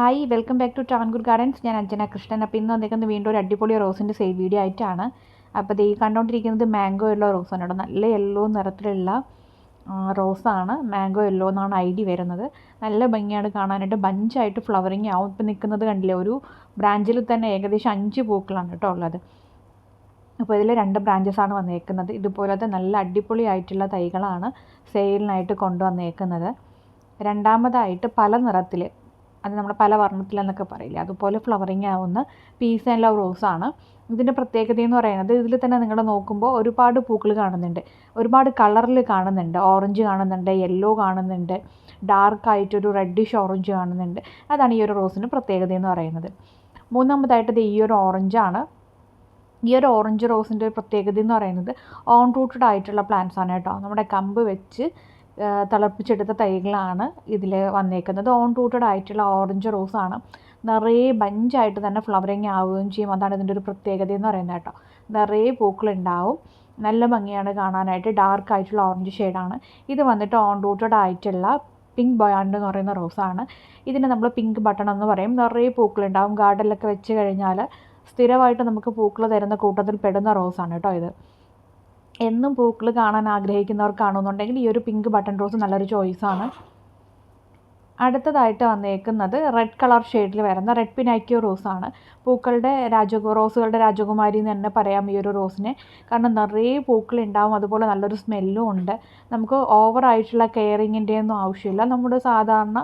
Hi welcome back to Travancore gardens ഞാൻ അഞ്ജന കൃഷ്ണൻ. അപ്പോൾ ഇന്ന് വന്നേക്കുന്നത് വീണ്ടും ഒരു അടിപൊളി റോസിന്റെ സെയിൽ വീഡിയോ ആയിട്ടാണ്. അപ്പോൾ ഇത് ഈ കണ്ടുകൊണ്ടിരിക്കുന്നത് മാംഗോ യെല്ലോ റോസാണ് കേട്ടോ. നല്ല യെല്ലോ നിറത്തിലുള്ള റോസാണ് മാംഗോ യെല്ലോ എന്നാണ് ഐ ഡി വരുന്നത്. നല്ല ഭംഗിയാണ് കാണാനായിട്ട്. ബഞ്ചായിട്ട് ഫ്ലവറിങ് ആവും ഇപ്പം നിൽക്കുന്നത് കണ്ടില്ലേ ഒരു ബ്രാഞ്ചിൽ തന്നെ ഏകദേശം അഞ്ച് പൂക്കളാണ് കേട്ടോ ഉള്ളത്. അപ്പോൾ ഇതിൽ രണ്ട് ബ്രാഞ്ചസാണ് വന്നേക്കുന്നത്. ഇതുപോലത്തെ നല്ല അടിപൊളിയായിട്ടുള്ള തൈകളാണ് സെയിലിനായിട്ട് കൊണ്ടുവന്നേക്കുന്നത്. രണ്ടാമതായിട്ട് പല നിറത്തിൽ അത് നമ്മുടെ പല വർണത്തിലെന്നൊക്കെ പറയില്ല? അതുപോലെ ഫ്ലവറിങ് ആവുന്ന പീസ് ആൻഡ് ലവ് റോസാണ് ഇതിന്റെ പ്രത്യേകത എന്ന് പറയുന്നത് ഇതിൽ തന്നെ നിങ്ങൾ നോക്കുമ്പോൾ ഒരുപാട് പൂക്കൾ കാണുന്നുണ്ട്. ഒരുപാട് കളറിൽ കാണുന്നുണ്ട്. ഓറഞ്ച് കാണുന്നുണ്ട് യെല്ലോ കാണുന്നുണ്ട് ഡാർക്കായിട്ടൊരു റെഡിഷ് ഓറഞ്ച് കാണുന്നുണ്ട്. അതാണ് ഈ ഒരു റോസിന് പ്രത്യേകത എന്ന് പറയുന്നത്. മൂന്നാമതായിട്ട് ഇത് ഈ ഒരു ഓറഞ്ചാണ് ഈ ഒരു ഓറഞ്ച് റോസിന്റെ ഒരു പ്രത്യേകത എന്ന് പറയുന്നത് ഓൺ റൂട്ടഡ് ആയിട്ടുള്ള പ്ലാന്റ്സ് ആണ് കേട്ടോ. നമ്മുടെ കമ്പ് വെച്ച് തിളപ്പിച്ചെടുത്ത തൈകളാണ് ഇതിൽ വന്നേക്കുന്നത്. ഓൺ റൂട്ടഡ് ആയിട്ടുള്ള ഓറഞ്ച് റോസാണ് നിറയെ ബഞ്ചായിട്ട് തന്നെ ഫ്ലവറിങ് ആവുകയും ചെയ്യും. അതാണ് ഇതിന്റെ ഒരു പ്രത്യേകത എന്ന് പറയുന്നത് കേട്ടോ. നിറയെ പൂക്കളുണ്ടാവും. നല്ല ഭംഗിയാണ് കാണാനായിട്ട്. ഡാർക്ക് ആയിട്ടുള്ള ഓറഞ്ച് ഷെയ്ഡാണ് ഇത് വന്നിട്ട് ഓൺ റൂട്ടഡ് ആയിട്ടുള്ള പിങ്ക് ബോയാണ്ട് എന്ന് പറയുന്ന റോസാണ് ഇതിന് നമ്മൾ പിങ്ക് ബട്ടൺ എന്ന് പറയും. നിറയെ പൂക്കളുണ്ടാവും. ഗാർഡനിലൊക്കെ വെച്ച് കഴിഞ്ഞാൽ സ്ഥിരമായിട്ട് നമുക്ക് പൂക്കൾ തരുന്ന കൂട്ടത്തിൽ പെടുന്ന റോസാണ് കേട്ടോ ഇത്. എന്നും പൂക്കൾ കാണാൻ ആഗ്രഹിക്കുന്നവർക്കാണെന്നുണ്ടെങ്കിൽ ഈ ഒരു പിങ്ക് ബട്ടൺ റോസ് നല്ലൊരു ചോയ്സാണ് അടുത്തതായിട്ട് വന്നേക്കുന്നത് റെഡ് കളർ ഷെയ്ഡിൽ വരുന്ന റെഡ് പിനാക്യോ റോസാണ് പൂക്കളുടെ രാജകു റോസുകളുടെ രാജകുമാരി എന്ന് തന്നെ പറയാം ഈ ഒരു റോസിനെ കാരണം നിറയെ പൂക്കളുണ്ടാവും അതുപോലെ നല്ലൊരു സ്മെല്ലും ഉണ്ട്. നമുക്ക് ഓവറായിട്ടുള്ള കെയറിങ്ങിന്റെ ഒന്നും ആവശ്യമില്ല. നമ്മുടെ സാധാരണ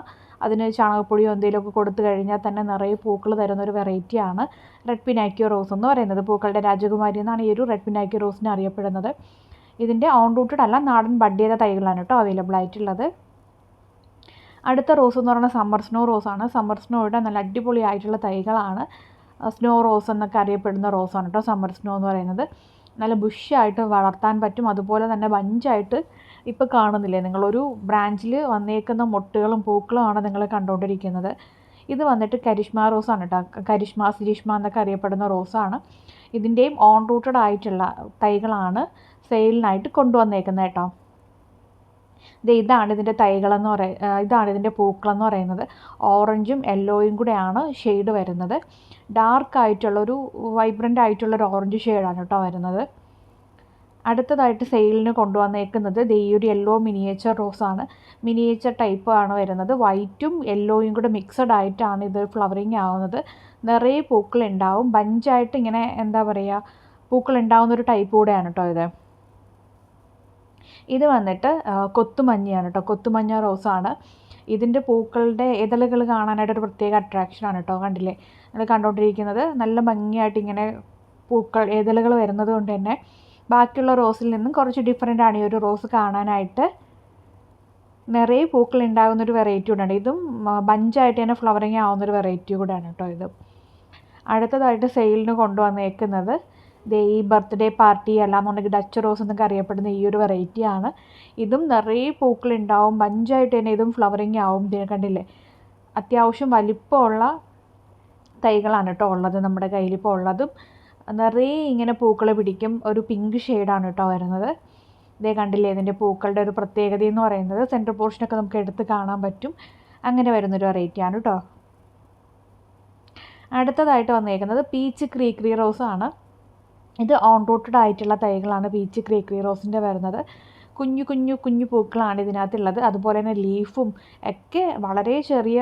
അതിന് ചാണകപ്പൊടിയോ എന്തെങ്കിലുമൊക്കെ കൊടുത്തു കഴിഞ്ഞാൽ തന്നെ നിറയെ പൂക്കൾ തരുന്ന ഒരു വെറൈറ്റിയാണ് റെഡ് പിനാക്യോ റോസ് എന്ന് പറയുന്നത്. പൂക്കളുടെ രാജകുമാരി എന്നാണ് ഈ ഒരു റെഡ് പിനാക്യോ റോസിനെ അറിയപ്പെടുന്നത്. ഇതിന്റെ ഓൺ റൂട്ടഡ് അല്ല നാടൻ ബഡ് ചെയ്ത തൈകളാണ് കേട്ടോ അവൈലബിൾ ആയിട്ടുള്ളത്. അടുത്ത റോസ് എന്ന് പറയുന്നത് സമ്മർ സ്നോ റോസ് ആണ് സമ്മർ സ്നോയുടെ നല്ല അടിപൊളിയായിട്ടുള്ള തൈകളാണ്. സ്നോ റോസ് എന്നൊക്കെ അറിയപ്പെടുന്ന റോസാണ് കേട്ടോ സമ്മർ സ്നോ എന്ന് പറയുന്നത്. നല്ല ബുഷായിട്ട് വളർത്താൻ പറ്റും. അതുപോലെ തന്നെ ബഞ്ചായിട്ട് ഇപ്പോൾ കാണുന്നില്ലേ? നിങ്ങളൊരു ബ്രാഞ്ചിൽ വന്നേക്കുന്ന മൊട്ടുകളും പൂക്കളുമാണ് നിങ്ങൾ കണ്ടുകൊണ്ടിരിക്കുന്നത്. ഇത് വന്നിട്ട് കരിഷ്മ റോസാണ് കേട്ടോ. കരിഷ്മ സിരിഷ്മ എന്നൊക്കെ അറിയപ്പെടുന്ന റോസാണ്. ഇതിന്റെയും ഓൺ റൂട്ടഡ് ആയിട്ടുള്ള തൈകളാണ് സെയിലിനായിട്ട് കൊണ്ടുവന്നേക്കുന്നത് കേട്ടോ. ഇതാണ് ഇതിന്റെ തൈകളെന്ന് പറയ ഇതാണ് ഇതിന്റെ പൂക്കളെന്ന് പറയുന്നത്. ഓറഞ്ചും യെല്ലോയും കൂടെയാണ് ഷെയ്ഡ് വരുന്നത്. ഡാർക്ക് ആയിട്ടുള്ളൊരു വൈബ്രന്റ് ആയിട്ടുള്ളൊരു ഓറഞ്ച് ഷെയ്ഡാണ് കേട്ടോ വരുന്നത്. അടുത്തതായിട്ട് സെയിലിന് കൊണ്ടുവന്നേക്കുന്നത് ദേ ഈ ഒരു യെല്ലോ മിനിയേച്ചർ റോസാണ് മിനിയേച്ചർ ടൈപ്പ് ആണ് വരുന്നത്. വൈറ്റും യെല്ലോയും കൂടെ മിക്സഡ് ആയിട്ടാണ് ഇത് ഫ്ലവറിങ് ആവുന്നത്. നിറയെ പൂക്കളുണ്ടാവും ബഞ്ചായിട്ട് ഇങ്ങനെ എന്താ പറയുക പൂക്കൾ ഉണ്ടാവുന്ന ഒരു ടൈപ്പ് കൂടെയാണ് കേട്ടോ ഇത്. ഇത് വന്നിട്ട് കൊത്തുമഞ്ഞിയാണ് കേട്ടോ കൊത്തുമഞ്ഞ റോസാണ്. ഇതിന്റെ പൂക്കളുടെ ഇതളുകൾ കാണാനായിട്ട് ഒരു പ്രത്യേക അട്രാക്ഷനാണ് കേട്ടോ കണ്ടില്ലേ? നമ്മൾ കണ്ടുകൊണ്ടിരിക്കുന്നത് നല്ല ഭംഗിയായിട്ട് ഇങ്ങനെ പൂക്കൾ ഇതളുകൾ വരുന്നത് കൊണ്ട് തന്നെ ബാക്കിയുള്ള റോസിൽ നിന്നും കുറച്ച് ഡിഫറെന്റ് ആണ് ഈ ഒരു റോസ് കാണാനായിട്ട്. നിറയെ പൂക്കൾ ഉണ്ടാകുന്ന ഒരു വെറൈറ്റി കൂടെയാണ് ഇതും ബഞ്ചായിട്ട് തന്നെ ഫ്ലവറിങ് ആവുന്ന ഒരു വെറൈറ്റി കൂടെയാണ് കേട്ടോ ഇത്. അടുത്തതായിട്ട് സെയിലിന് കൊണ്ടുവന്നേക്കുന്നത് ദേ ഈ ബർത്ത്ഡേ പാർട്ടി അല്ലാന്നുണ്ടെങ്കിൽ ഡച്ച് റോസ് എന്നൊക്കെ അറിയപ്പെടുന്ന ഈ ഒരു വെറൈറ്റിയാണ് ഇതും നിറയെ പൂക്കളുണ്ടാവും ബഞ്ചായിട്ട് തന്നെ ഇതും ഫ്ലവറിങ് ആവും. ഇതിനെ കണ്ടില്ലേ? അത്യാവശ്യം വലിപ്പമുള്ള തൈകളാണ് കേട്ടോ ഉള്ളത് നമ്മുടെ കയ്യിലിപ്പോൾ ഉള്ളതും. നിറയെ ഇങ്ങനെ പൂക്കൾ പിടിക്കും. ഒരു പിങ്ക് ഷെയ്ഡാണ് കേട്ടോ വരുന്നത്. ഇതേ കണ്ടില്ലേ? ഇതിന്റെ പൂക്കളുടെ ഒരു പ്രത്യേകത എന്ന് പറയുന്നത് സെന്റർ പോർഷനൊക്കെ നമുക്ക് എടുത്ത് കാണാൻ പറ്റും. അങ്ങനെ വരുന്നൊരു വെറൈറ്റിയാണ് കേട്ടോ. അടുത്തതായിട്ട് വന്നേക്കുന്നത് പീച്ച് ക്രീക്രി റോസാണ് ഇത് ഓൺ റൂട്ടഡ് ആയിട്ടുള്ള തൈകളാണ് പീച്ച് ക്രീക്രി റോസിന്റെ വരുന്നത്. കുഞ്ഞു കുഞ്ഞു കുഞ്ഞു പൂക്കളാണ് ഇതിനകത്തുള്ളത്. അതുപോലെ തന്നെ ലീഫും ഒക്കെ വളരെ ചെറിയ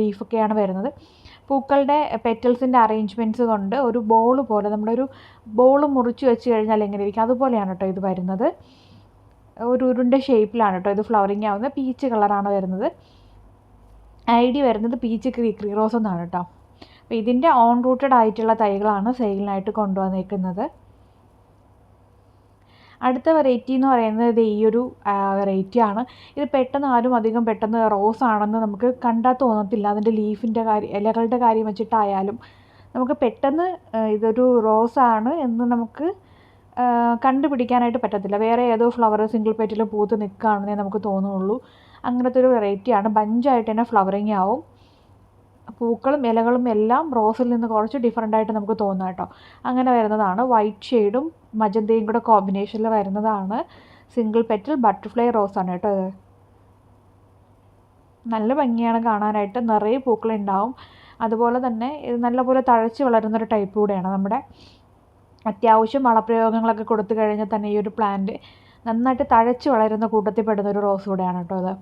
ലീഫൊക്കെയാണ് വരുന്നത്. പൂക്കളുടെ പെറ്റൽസിന്റെ അറേഞ്ച്മെന്റ്സ് കൊണ്ട് ഒരു ബോൾ പോലെ നമ്മുടെ ഒരു ബോൾ മുറിച്ച് വെച്ച് കഴിഞ്ഞാൽ എങ്ങനെ ഇരിക്കും അതുപോലെയാണ് കേട്ടോ ഇത് വരുന്നത്. ഒരു ഉരുണ്ട ഷേപ്പിലാണ് കേട്ടോ ഇത് ഫ്ലവറിങ് ആവുന്നത്. പീച്ച് കളറാണ് വരുന്നത്. ഐ ഡി വരുന്നത് പീച്ച് ക്രീക്രി റോസ് എന്നാണ് കേട്ടോ ഇതിന്റെ ഓൺ റൂട്ടഡ് ആയിട്ടുള്ള തൈകളാണ് സെയിലിനായിട്ട് കൊണ്ടുവന്നേക്കുന്നത്. അടുത്ത വെറൈറ്റി എന്ന് പറയുന്നത് ഈ ഒരു വെറൈറ്റിയാണ് ഇത് പെട്ടെന്ന് ആരും അധികം പെട്ടെന്ന് റോസ് ആണെന്ന് നമുക്ക് കണ്ടാൽ തോന്നത്തില്ല. അതിന്റെ ലീഫിന്റെ കാര്യം ഇലകളുടെ കാര്യം വെച്ചിട്ടായാലും. നമുക്ക് പെട്ടെന്ന് ഇതൊരു റോസ് ആണ് എന്ന് നമുക്ക് കണ്ടുപിടിക്കാനായിട്ട് പറ്റത്തില്ല. വേറെ ഏതോ ഫ്ലവർ സിംഗിൾ പെറ്റിൽ പൂത്ത് നിൽക്കുകയാണെന്നേ നമുക്ക് തോന്നുള്ളൂ. അങ്ങനത്തെ ഒരു വെറൈറ്റിയാണ് ബഞ്ചായിട്ട് തന്നെ ഫ്ലവറിങ് ആവും. പൂക്കളും ഇലകളും എല്ലാം റോസിൽ നിന്ന് കുറച്ച് ഡിഫറെന്റ് ആയിട്ട് നമുക്ക് തോന്നാം കേട്ടോ. അങ്ങനെ വരുന്നതാണ്. വൈറ്റ് ഷെയ്ഡും മജന്തയും കൂടെ കോമ്പിനേഷനിൽ വരുന്നതാണ്. സിംഗിൾ പെറ്റൽ ബട്ടർഫ്ലൈ റോസാണ് കേട്ടോ ഇത്. നല്ല ഭംഗിയാണ് കാണാനായിട്ട്. നിറയെ പൂക്കളുണ്ടാവും അതുപോലെ തന്നെ ഇത് നല്ലപോലെ തഴച്ച് വളരുന്നൊരു ടൈപ്പ് കൂടെയാണ് നമ്മുടെ അത്യാവശ്യം വളപ്രയോഗങ്ങളൊക്കെ കൊടുത്തു കഴിഞ്ഞാൽ തന്നെ ഈ ഒരു പ്ലാന്റ് നന്നായിട്ട് തഴച്ച് വളരുന്ന കൂട്ടത്തിൽ പെടുന്ന ഒരു റോസ് കൂടെയാണ് കേട്ടോ അത്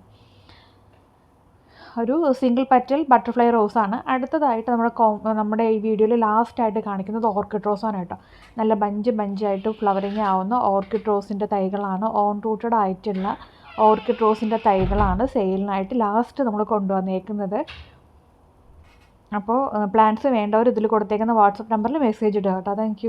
ഒരു സിംഗിൾ പെറ്റൽ ബട്ടർഫ്ലൈ റോസ് ആണ്. അടുത്തതായിട്ട് നമ്മുടെ നമ്മുടെ ഈ വീഡിയോയിൽ ലാസ്റ്റ് ആയിട്ട് കാണിക്കുന്നത് ഓർക്കിഡ് ആണ് കേട്ടോ. നല്ല ബഞ്ച് ബഞ്ചായിട്ട് ഫ്ലവറിങ് ആവുന്ന ഓർക്കിഡ് റോസിന്റെ തൈകളാണ്. ഓൺ റൂട്ടഡ് ആയിട്ടുള്ള ഓർക്കിഡ് റോസിന്റെ തൈകളാണ് സെയിലിനായിട്ട് ലാസ്റ്റ് നമ്മൾ കൊണ്ടുവന്നേക്കുന്നത്. അപ്പോൾ പ്ലാന്റ്സ് വേണ്ടവർ ഇതിൽ കൊടുത്തേക്കുന്ന വാട്സപ്പ് നമ്പറിൽ മെസ്സേജ് ഇടുക കേട്ടോ. താങ്ക്